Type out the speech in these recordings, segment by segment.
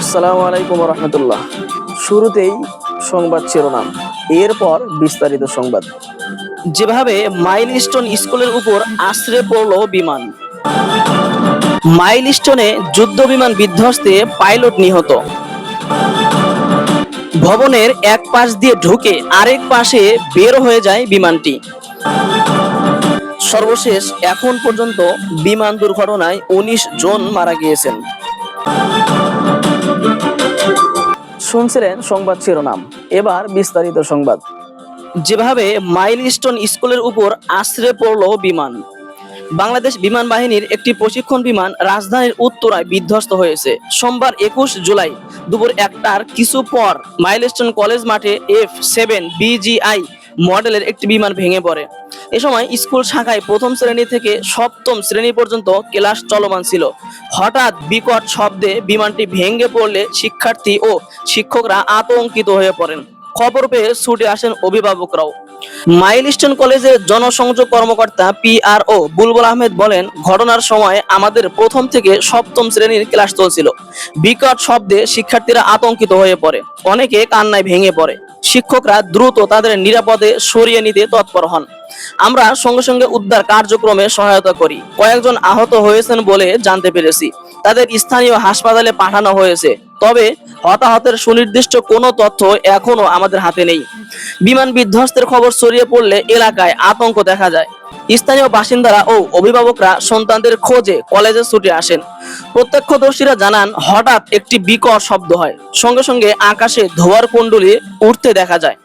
আসসালামু আলাইকুম রহমতুল্লাহ শুরুতেই সংবাদ শিরোনাম, এরপর বিস্তারিত সংবাদ। যেভাবে মাইলস্টোন স্কুলের উপর আশ্রে পড়ল বিমান। মাইলস্টোনে যুদ্ধ বিমান বিধ্বস্তে পাইলট নিহত। ভবনের এক পাশ দিয়ে ঢুকে আরেক পাশে বের হয়ে যায় বিমানটি। সর্বশেষ এখন পর্যন্ত বিমান দুর্ঘটনায় উনিশ জন মারা গিয়েছেন। শুনছিলেন সংবাদ শিরোনাম। এবার বিস্তারিত সংবাদ। যেভাবে মাইলস্টোন স্কুলের উপর আশ্রে পড়ল বিমান, বাংলাদেশ বিমান বাহিনীর একটি প্রশিক্ষণ বিমান রাজধানীর উত্তরায় বিধ্বস্ত হয়েছে। সোমবার একুশ জুলাই দুপুর একটার কিছু পর মাইলস্টোন কলেজ মাঠে এফ সেভেন বিজিআই মডেলের একটি বিমান ভেঙে পড়ে। এ সময় স্কুল শাখায় প্রথম শ্রেণি থেকে সপ্তম শ্রেণি পর্যন্ত ক্লাস চলমান ছিল। হঠাৎ বিকট শব্দে বিমানটি ভেঙে পড়লে শিক্ষার্থী ও শিক্ষকরা আতঙ্কিত হয়ে পড়েন। খবর পেয়ে ছুটে আসেন অভিভাবকরাও। মাইলস্টোন কলেজের জনসংযোগ কর্মকর্তা পিআরও বুলবুল আহমেদ বলেন, ঘটনার সময় আমাদের প্রথম থেকে সপ্তম শ্রেণির ক্লাস চলছিল। বিকট শব্দে শিক্ষার্থীরা আতঙ্কিত হয়ে পড়ে। অনেকে কান্নায় ভেঙে পড়ে। শিক্ষকরা দ্রুত তাদের নিরাপদে সরিয়ে নিতে তৎপর হন। আমরা সঙ্গে সঙ্গে উদ্ধার কার্যক্রমে সহায়তা করি। কয়েকজন আহত হয়েছেন বলে জানতে পেরেছি। তাদের স্থানীয় হাসপাতালে পাঠানো হয়েছে। তবে হতাহতের সুনির্দিষ্ট কোনো তথ্য এখনও আমাদের হাতে নেই। বিমান বিধ্বস্তের খবর ছড়িয়ে পড়লে এলাকায় আতঙ্ক দেখা যায়। স্থানীয় বাসিন্দারা ও অভিভাবকরা সন্তানদের খোঁজে কলেজে ছুটে আসেন। প্রত্যক্ষদর্শীরা জানান, হঠাৎ একটি বিকট শব্দ হয়। সঙ্গে সঙ্গে আকাশে ধোয়ার কুণ্ডলী উঠতে দেখা যায়।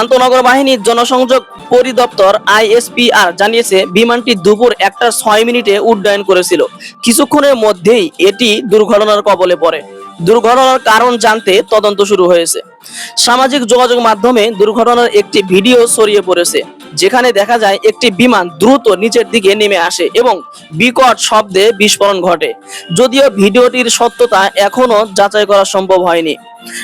আন্তনগর বাহিনীর জনসংযোগ পরিদপ্তর আইএসপিআর জানিয়েছে, বিমানটি দুপুর একটা ছয় মিনিটে উড্ডয়ন করেছিল। কিছুক্ষণের মধ্যেই এটি দুর্ঘটনার কবলে পড়ে। দুর্ঘটনার কারণ জানতে তদন্ত শুরু হয়েছে। সামাজিক যোগাযোগ মাধ্যমে দুর্ঘটনার একটি ভিডিও ছড়িয়ে পড়েছে। যেখানে দেখা যায় একটি বিমান দ্রুত নিচের দিকে নেমে আসে এবং বিকট শব্দে বিস্ফোরণ ঘটে। যদিও ভিডিওটির সত্যতা এখনও যাচাই করা সম্ভব হয়নি।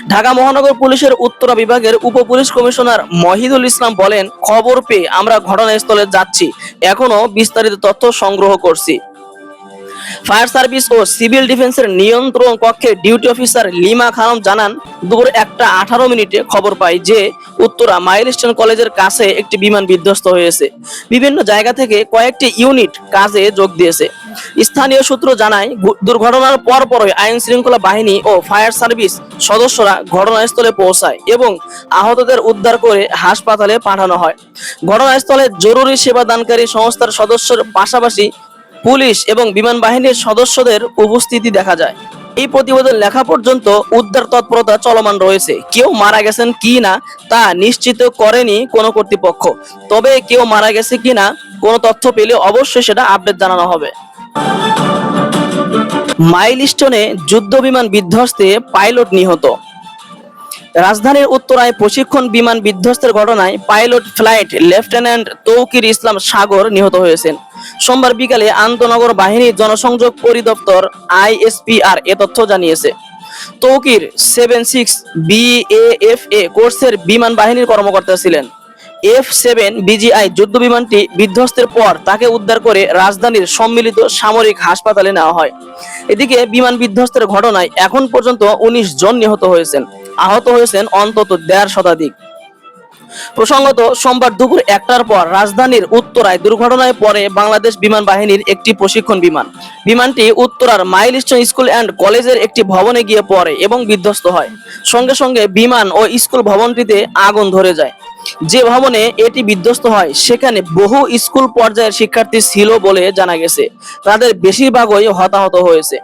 ঢাকা মহানগর পুলিশের উত্তরা বিভাগের উপ পুলিশ কমিশনার মহিদুল ইসলাম বলেন, খবর পেয়ে আমরা ঘটনাস্থলে যাচ্ছি। এখনও বিস্তারিত তথ্য সংগ্রহ করছি। ফায়ার সার্ভিস ও সিভিল ডিফেন্সের নিয়ন্ত্রণ কক্ষে ডিউটি অফিসার লিমা খানম জানান, দুপুর একটা আঠারো মিনিটে খবর পাই যে উত্তরা মাইলস্টোন কলেজের কাছে একটি বিমান বিধ্বস্ত হয়েছে। বিভিন্ন জায়গা থেকে কয়েকটি ইউনিট কাজে যোগ দিয়েছে। স্থানীয় সূত্র জানায় দুর্ঘটনার পরপরই আইন শৃঙ্খলা বাহিনী ও ফায়ার সার্ভিস সদস্যরা ঘটনাস্থলে পৌঁছায় এবং আহতদের উদ্ধার করে হাসপাতালে পাঠানো হয়। ঘটনাস্থলে জরুরি সেবা দানকারী সংস্থার সদস্যের পাশাপাশি পুলিশ এবং বিমান বাহিনীর সদস্যদের উপস্থিতি দেখা যায়। এই প্রতিবেদন লেখা পর্যন্ত উদ্ধার তৎপরতা চলমান রয়েছে। কেউ মারা গেছেন কি না, তা নিশ্চিত করেনি কোনো কর্তৃপক্ষ। তবে কেউ মারা গেছে কি না, কোনো তথ্য পেলে অবশ্যই সেটা আপডেট জানানো হবে। মাইলস্টোনে যুদ্ধ বিমান বিধ্বস্তে পাইলট নিহত। রাজধানীর উত্তরায় প্রশিক্ষণ বিমান বিধ্বস্তের ঘটনায় pilot flight lieutenant Tauqir Islam Sagar নিহত হয়েছেন। সোমবার বিকালে আন্তনগর বাহিনীর জনসংযোগ পরিদপ্তর আইএসপিআর এ তথ্য জানিয়েছে। তৌকির সেভেন সিক্স বিএএফএ কোর্সের বিমান বাহিনীর কর্মকর্তা ছিলেন। এফ সেভেন বিজিআই যুদ্ধ বিমানটি বিধ্বস্তের পর তাকে উদ্ধার করে রাজধানীর সম্মিলিত সামরিক হাসপাতালে নেওয়া হয়। এদিকে বিমান বিধ্বস্তের ঘটনায় এখন পর্যন্ত উনিশ জন নিহত হয়েছেন। আহত হয়েছেন অন্তত দেড় শতাধিক। প্রসঙ্গত, সোমবার দুপুর একটার পর রাজধানীর উত্তরায় দুর্ঘটনায় পড়ে বাংলাদেশ বিমান বাহিনীর একটি প্রশিক্ষণ বিমান। বিমানটি উত্তরার মাইলস্টোন স্কুল অ্যান্ড কলেজের একটি ভবনে গিয়ে পড়ে এবং বিধ্বস্ত হয়। সঙ্গে সঙ্গে বিমান ও স্কুল ভবনটিতে আগুন ধরে যায়। যে ভবনে এটি বিধ্বস্ত হয়, সেখানে বহু স্কুল পর্যায়ের শিক্ষার্থী ছিল বলে জানা গেছে। তাদের বেশিরভাগই হতাহত হয়েছে।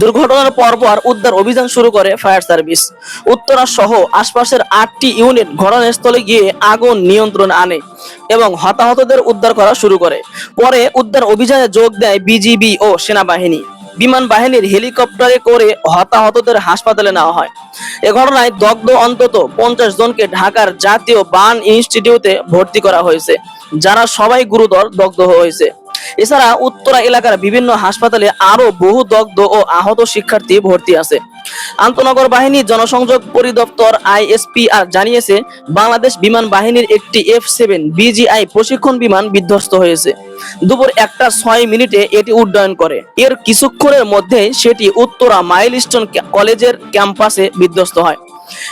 দুর্ঘটনার পরপর উদ্ধার অভিযান শুরু করে ফায়ার সার্ভিস। উত্তরা সহ আশপাশের আটটি ইউনিট ঘটনাস্থলে গিয়ে আগুন নিয়ন্ত্রণ আনে এবং হতাহতদের উদ্ধার করা শুরু করে। পরে উদ্ধার অভিযানে যোগ দেয় বিজিবি ও সেনাবাহিনী। বিমান বাহিনীর হেলিকপ্টারে করে হতাহতদের হাসপাতালে নেওয়া হয়। এ ঘটনায় দগ্ধ অন্তত পঞ্চাশ জনকে ঢাকার জাতীয় বান ইনস্টিটিউটে ভর্তি করা হয়েছে, যারা সবাই গুরুতর দগ্ধ হয়েছে। এছাড়া উত্তরা এলাকার বিভিন্ন হাসপাতালে আরও বহু দগ্ধ ও আহত শিক্ষার্থী ভর্তি আছে। আন্তনগর বাহিনী জনসংযোগ পরিদপ্তর আইএসপিআর জানিয়েছে, বাংলাদেশ বিমান বাহিনীর একটি এফ সেভেন বিজিআই প্রশিক্ষণ বিমান বিধ্বস্ত হয়েছে। দুপুর একটা ছয় মিনিটে এটি উড্ডয়ন করে। এর কিছুক্ষণের মধ্যে সেটি উত্তরা মাইলস্টোন কলেজের ক্যাম্পাসে বিধ্বস্ত হয়।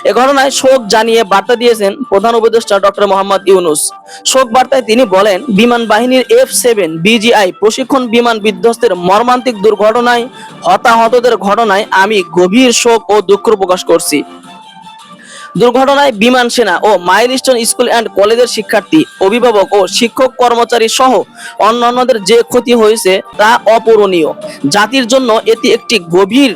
এ ঘটনায় শোক জানিয়ে বার্তা দিয়েছেন প্রধান উপদেষ্টা ডক্টর মোহাম্মদ ইউনুস। শোক বার্তায় তিনি বলেন, বিমান বাহিনীর এফ সেভেন বিজিআই প্রশিক্ষণ বিমান বিধ্বস্তের মর্মান্তিক দুর্ঘটনায়, হতাহতদের ঘটনায় আমি গভীর শোক ও দুঃখ প্রকাশ করছি। দুর্ঘটনায় বিমান সেনা ও মাইলস্টোন স্কুল অ্যান্ড কলেজের শিক্ষার্থী, অভিভাবক ও শিক্ষক কর্মচারী সহ অন্যান্যদের যে ক্ষতি হয়েছে তা অপূরণীয়। জাতির জন্য এটি একটি গভীর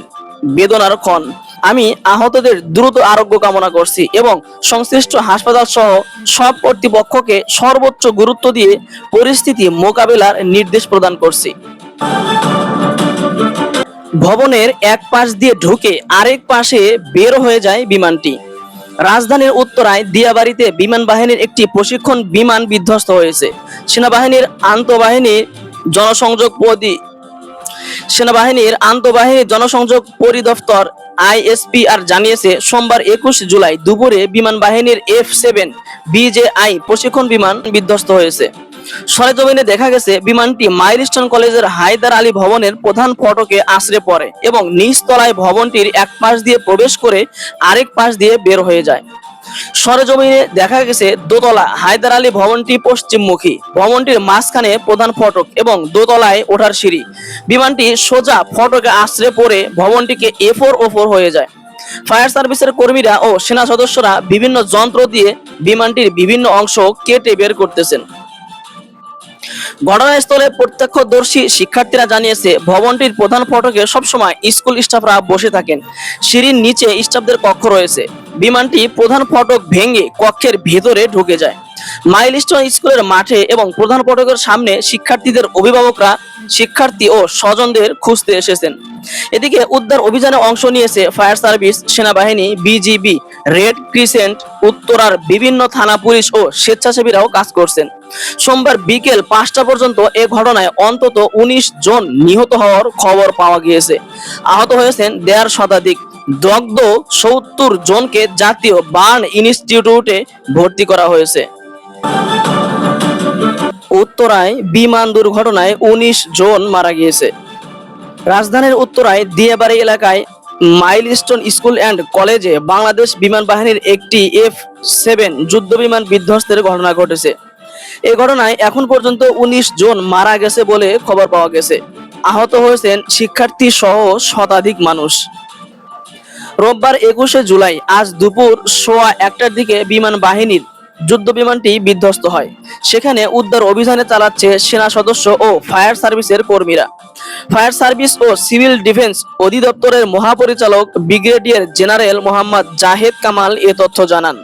বেদনার ক্ষণ। আমি আহতদের দ্রুত আরোগ্য কামনা করছি এবং সংশ্লিষ্ট হাসপাতাল সহ সব কর্তৃপক্ষকে সর্বোচ্চ গুরুত্ব দিয়ে পরিস্থিতি মোকাবেলার নির্দেশ প্রদান করছি। ভবনের এক পাশ দিয়ে ঢুকে আরেক পাশে বের হয়ে যায় বিমানটি। রাজধানীর উত্তরায় দিয়াবাড়িতে বিমান বাহিনীর একটি প্রশিক্ষণ বিমান বিধ্বস্ত হয়েছে। সেনাবাহিনীর আন্তঃবাহিনীর জনসংযোগ পদি সেনাবাহিনীর আন্তঃবাহিনী জনসংযোগ পরিদপ্তর আইএসপিআর জানিয়েছে, সোমবার একুশ জুলাই দুপুরে বিমান বাহিনীর এফ সেভেন বিজেআই প্রশিক্ষণ বিমান বিধ্বস্ত হয়েছে। সরেজমিনে দেখা গেছে, বিমানটি মাইলস্টোন কলেজের হায়দার আলী ভবনের প্রধান ফটকে আশ্রে পড়ে এবং নিচতলায় ভবনটির এক পাশ দিয়ে প্রবেশ করে আরেক পাশ দিয়ে বের হয়ে যায়। সরেজমিনে দেখা গেছে দোতলা হায়দার আলী ভবনটি পশ্চিমমুখী। ভবনটির মাঝখানে প্রধান ফটক এবং দোতলায় ওঠার সিঁড়ি। বিমানটি সোজা ফটকে আশ্রে পড়ে ভবনটিকে এফোর, ওফোর হয়ে যায়। ফায়ার সার্ভিসের কর্মীরা ও সেনা সদস্যরা বিভিন্ন যন্ত্র দিয়ে বিমানটির বিভিন্ন অংশ কেটে বের করতেছেন। ঘটনাস্থলে প্রত্যক্ষদর্শী শিক্ষার্থীরা জানিয়েছে, ভবনটির প্রধান ফটকে সবসময় স্কুল স্টাফরা বসে থাকেন। সিঁড়ির নিচে স্টাফদের কক্ষ রয়েছে। বিমানটি প্রধান ফটক ভেঙে কক্ষের ভেতরে ঢুকে যায়। মাইলস্টোন স্কুলের মাঠে এবং প্রধান ফটকের সামনে শিক্ষার্থীদের অভিভাবকরা, শিক্ষার্থী ও স্বজনদের খুঁজতে এসেছেন। এদিকে উদ্ধার অভিযানে অংশ নিয়েছে ফায়ার সার্ভিস, সেনাবাহিনী, বিজিবি, রেড ক্রিসেন্ট, উত্তরার বিভিন্ন থানা পুলিশ ও স্বেচ্ছাসেবীরাও কাজ করছেন। সোমবার বিকেল পাঁচটা পর্যন্ত এ ঘটনায় অন্তত উনিশ জন নিহত হওয়ার খবর পাওয়া গিয়েছে। আহত হয়েছেন দেড় শতাধিক। দগ্ধ সত্তর জনকে জাতীয় বার্ন ইনস্টিটিউটে ভর্তি করা হয়েছে। উত্তরায় বিমান দুর্ঘটনায় উনিশ জন মারা গিয়েছে। রাজধানীর উত্তরায় দিয়াবাড়ি এলাকায় মাইলস্টোন স্কুল অ্যান্ড কলেজে বাংলাদেশ বিমান বাহিনীর একটি এফ সেভেন যুদ্ধ বিমান বিধ্বস্তের ঘটনা ঘটেছে। এ ঘটনায় এখন পর্যন্ত উনিশ জন মারা গেছে বলে খবর পাওয়া গেছে। আহত হয়েছেন শিক্ষার্থী সহ শতাধিক মানুষ। রোববার একুশে জুলাই আজ দুপুর সোয়া একটার দিকে বিমান বাহিনীর যুদ্ধ বিমানটি বিধ্বস্ত হয়। সেখানে উদ্ধার অভিযানে চালাচ্ছে সেনা সদস্য ও ফায়ার সার্ভিসের কর্মীরা। ফায়ার সার্ভিস ও সিভিল ডিফেন্স অধিদপ্তরের মহাপরিচালক ব্রিগেডিয়ার জেনারেল মোহাম্মদ জাহেদ কামাল এ তথ্য জানান।